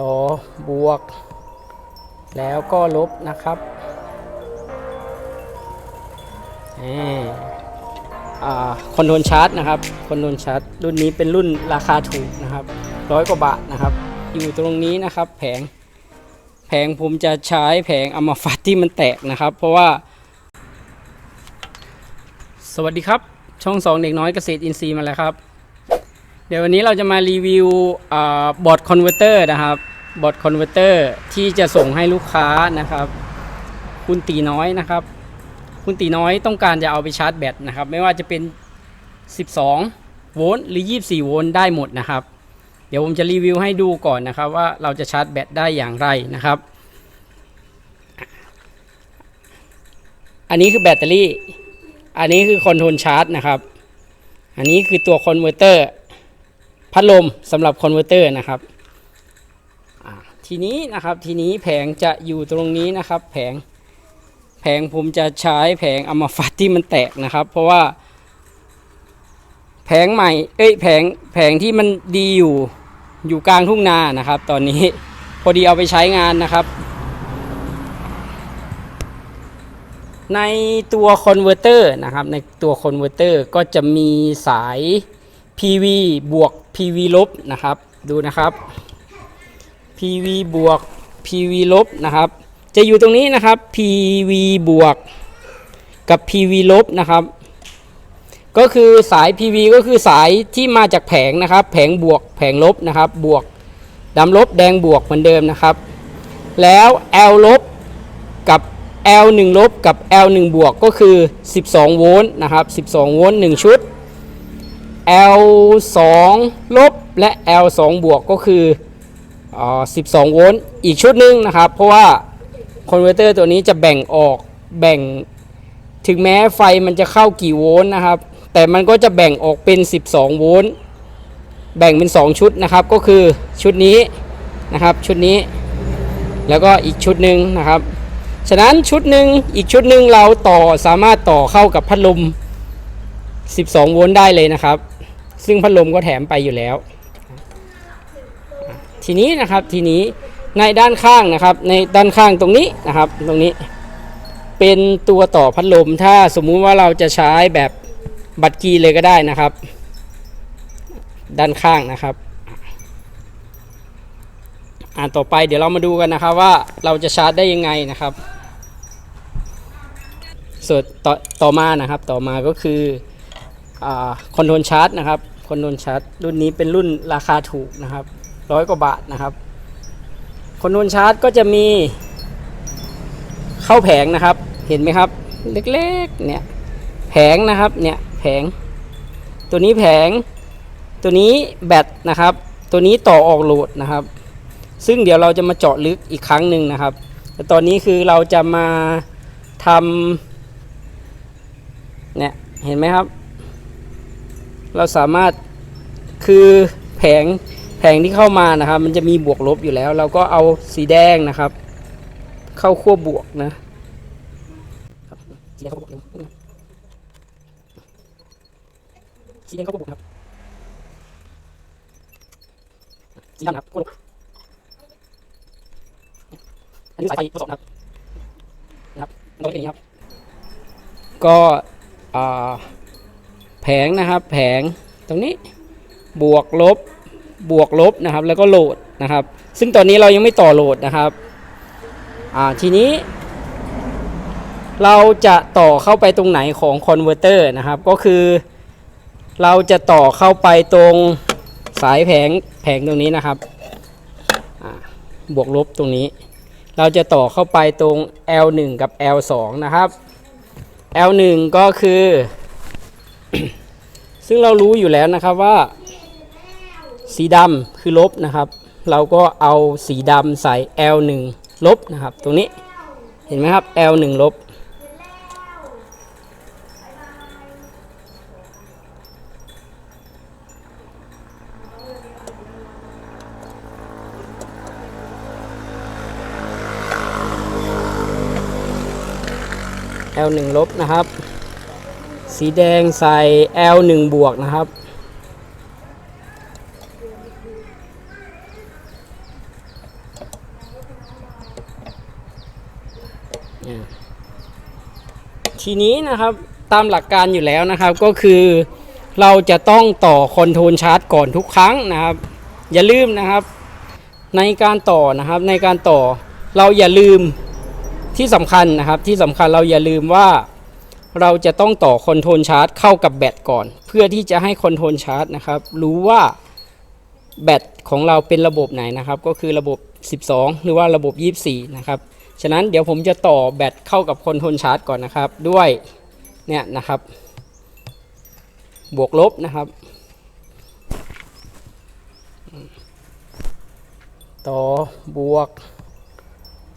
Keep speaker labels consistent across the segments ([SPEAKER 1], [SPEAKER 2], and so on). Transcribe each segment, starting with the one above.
[SPEAKER 1] ต่อบวก แล้วก็ลบนะครับคอนโทรลชาร์จนะครับคอนโทรลชาร์จรุ่นนี้เป็นรุ่นราคาถูกนะครับร้อยกว่าบาทนะครับ อยู่ตรงนี้นะครับ แผงแผงผมจะใช้แผงเอามาฟัดที่มันแตกนะครับ เพราะว่า สวัสดีครับ ช่องสองเด็กน้อยเกษตรอินทรีย์มาแล้วครับ เดี๋ยววันนี้เราจะมารีวิวบอร์ดคอนเวอร์เตอร์นะครับบอร์ดคอนเวอร์เตอร์ที่จะส่งให้ลูกค้านะครับ คุณตีน้อยนะครับ คุณตีน้อยต้องการจะเอาไปชาร์จแบตนะครับ ไม่ว่าจะเป็น 12 โวลต์หรือ 24 โวลต์ได้หมดนะครับ เดี๋ยวผมจะรีวิวให้ดูก่อนนะครับ ว่าเราจะชาร์จแบตได้อย่างไรนะครับ อันนี้คือแบตเตอรี่ อันนี้คือคอนโทรลชาร์จนะครับ อันนี้คือตัวคอนเวอร์เตอร์ พัดลมสำหรับคอนเวอร์เตอร์นะครับทีนี้นะครับทีนี้แผงจะอยู่ตรงนี้นะครับ แผงแผงผมจะใช้แผงอามาฟัดที่มันแตกนะครับ เพราะว่า แผงใหม่ เอ้ยแผงแผงที่มันดีอยู่อยู่กลางทุ่งนานะครับ ตอนนี้พอดีเอาไปใช้งานนะครับ ในตัวคอนเวอร์เตอร์นะครับ ในตัวคอนเวอร์เตอร์ก็จะมีสาย PV บวก PV ลบนะครับ ดูนะครับ PV บวก PV ลบนะครับ จะอยู่ตรงนี้นะครับ PV บวกกับ PV ลบนะครับ ก็คือสาย PV ก็คือสายที่มาจากแผงนะครับ แผงบวกแผงลบนะครับ บวกดำลบแดงบวกเหมือนเดิมนะครับ แล้ว L ลบกับ L 1ลบกับ L 1บวกก็คือ 12 โวลต์นะครับ 12 โวลต์1ชุด L 2ลบและ L 2บวกก็คืออ12 โวลต์อีกชุดหนึ่งนะครับ เพราะว่าคอนเวอร์เตอร์ตัวนี้จะแบ่งออกแบ่งถึงแม้ไฟมันจะเข้ากี่โวลต์นะครับ แต่มันก็จะแบ่งออกเป็น 12 โวลต์แบ่งเป็น 2 ชุดนะครับ ก็คือชุดนี้นะครับชุดนี้ แล้วก็อีกชุดหนึ่งนะครับ ฉะนั้นชุดหนึ่งอีกชุดหนึ่งเราต่อสามารถต่อเข้ากับพัดลม 12 โวลต์ได้เลยนะครับ ซึ่งพัดลมก็แถมไปอยู่แล้ว ทีนี้นะครับทีนี้ในด้านข้างนะครับ ในด้านข้างตรงนี้นะครับ ตรงนี้ เป็นตัวต่อพัดลม ถ้าสมมุติว่าเราจะใช้แบบบัตรกีเลยก็ได้นะครับ ด้านข้างนะครับอ่าต่อไปเดี๋ยวเรามาดูกันนะครับว่าเราจะชาร์จได้ยังไงนะครับส่วนต่อต่อมานะครับต่อมาก็คือ คอนโทรลชาร์จนะครับคอนโทรลชาร์จรุ่นนี้เป็นรุ่นราคาถูกนะครับร้อยกว่าบาทนะครับคอนโทรลชาร์จก็จะมีเข้าแผงนะครับเห็นไหมครับ เล็กๆเนี่ยแผงนะครับเนี่ยแผง ตัวนี้แผง ตัวนี้แบตนะครับ ตัวนี้ต่อออกโหลดนะครับ ซึ่งเดี๋ยวเราจะมาเจาะลึกอีกครั้งหนึ่งนะครับแต่ตอนนี้คือเราจะมาทำเนี่ยเห็นไหมครับ เราสามารถคือแผงแผงที่เข้ามานะครับ มันจะมีบวกลบอยู่แล้ว เราก็เอาสีแดงนะครับ เข้าขั้วบวกนะสีแดงเข้าบวกสีแดงเข้าบวกครับสีดำครับขั้วลบอันนี้สายไฟทดสอบนะครับนะครับตรงนี้ครับ ก็อ่า แผงนะครับ แผงตรงนี้บวกลบบวกลบนะครับ แล้วก็โหลดนะครับ ซึ่งตอนนี้เรายังไม่ต่อโหลดนะครับอ่าทีนี้ เราจะต่อเข้าไปตรงไหนของคอนเวอร์เตอร์นะครับ ก็คือ เราจะต่อเข้าไปตรงสายแผงแผงตรงนี้นะครับบวกลบตรงนี้ เราจะต่อเข้าไปตรง L1 กับ L2 นะครับ L1 ก็คือ ซึ่งเรารู้อยู่แล้วนะครับว่า สีดำคือลบนะครับ เราก็เอาสีดำใส่ L1 ลบนะครับ ตรงนี้เห็นไหมครับ L1 ลบ L1 ลบนะครับ สีแดงใส่ L1 บวกนะครับ ทีนี้นะครับตามหลักการอยู่แล้วนะครับก็คือเราจะต้องต่อคอนโทรลชาร์จก่อนทุกครั้งนะครับ อย่าลืมนะครับ ในการต่อนะครับในการต่อเราอย่าลืมที่สำคัญนะครับที่สำคัญเราอย่าลืมว่า เราจะต้องต่อคอนโทรลชาร์จเข้ากับแบตก่อน เพื่อที่จะให้คอนโทรลชาร์จนะครับ รู้ว่าแบตของเราเป็นระบบไหนนะครับ ก็คือระบบ 12 หรือว่าระบบ 24 นะครับ ฉะนั้นเดี๋ยวผมจะต่อแบตเข้ากับคอนโทรลชาร์จก่อนนะครับ ด้วยเนี่ยนะครับ บวกลบนะครับ ต่อบวก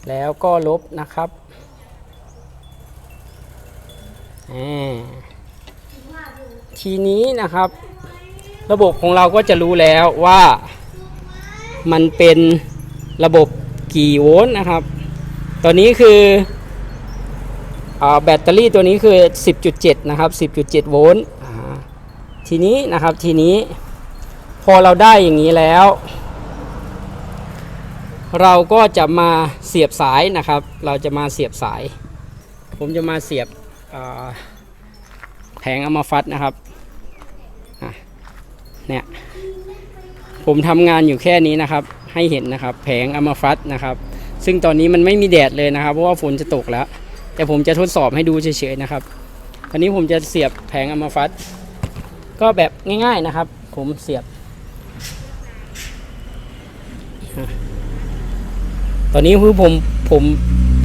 [SPEAKER 1] แล้วก็ลบนะครับ ทีนี้นะครับ ระบบของเราก็จะรู้แล้วว่ามันเป็นระบบกี่โวลต์นะครับตัวนี้คืออแบตเตอรี่ตัวนี้คือ 10.7 นะครับ 10.7 โวลต์ทีนี้นะครับทีนี้พอเราได้อย่างนี้แล้ว เราก็จะมาเสียบสายนะครับ เราจะมาเสียบสาย ผมจะมาเสียบ แผงเอามาฟัดนะครับเนี่ยผมทำงานอยู่แค่นี้นะครับ ให้เห็นนะครับ แผงเอามาฟัดนะครับ ซึ่งตอนนี้มันไม่มีแดดเลยนะครับ เพราะว่าฝนจะตกแล้ว แต่ผมจะทดสอบให้ดูเฉยๆนะครับตอนนี้ผมจะเสียบแผงเอามาฟัด ก็แบบง่ายๆนะครับ ผมเสียบตอนนี้คือผมผม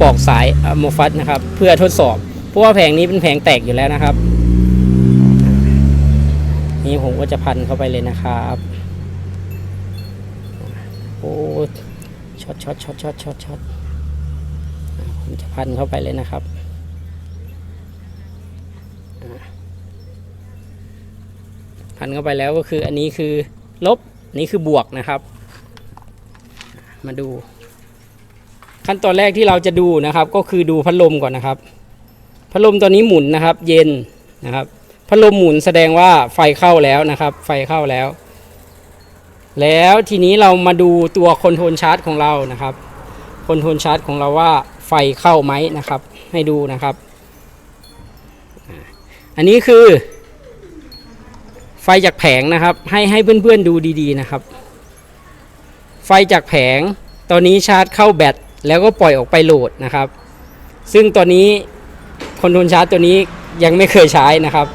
[SPEAKER 1] ปอกสายอะโมฟัสนะครับ เพื่อทดสอบ เพราะว่าแผงนี้เป็นแผงแตกอยู่แล้วนะครับ นี่ผมก็จะพันเข้าไปเลยนะครับโอ้ช็อตช็อตช็อตช็อตช็อตช็อตผมจะพันเข้าไปเลยนะครับพันเข้าไปแล้วก็คืออันนี้คือลบนนี้คือบวกนะครับ มาดู ขั้นตอนแรกที่เราจะดูนะครับ ก็คือดูพัดลมก่อนนะครับ พัดลมตัวนี้หมุนนะครับ เย็นนะครับพัดลมหมุนแสดงว่าไฟเข้าแล้วนะครับ ไฟเข้าแล้ว แล้วทีนี้เรามาดูตัวคอนโทรลชาร์จของเรานะครับคอนโทรลชาร์จของเราว่าไฟเข้าไหมนะครับ ให้ดูนะครับ อันนี้คือ ไฟจากแผงนะครับ ให้ให้เพื่อนๆดูดีๆนะครับ ไฟจากแผงตอนนี้ชาร์จเข้าแบตแล้วก็ปล่อยออกไปโหลดนะครับ ซึ่งตอนนี้ คนทุนชาร์จตัวนี้ยังไม่เคยใช้นะครับ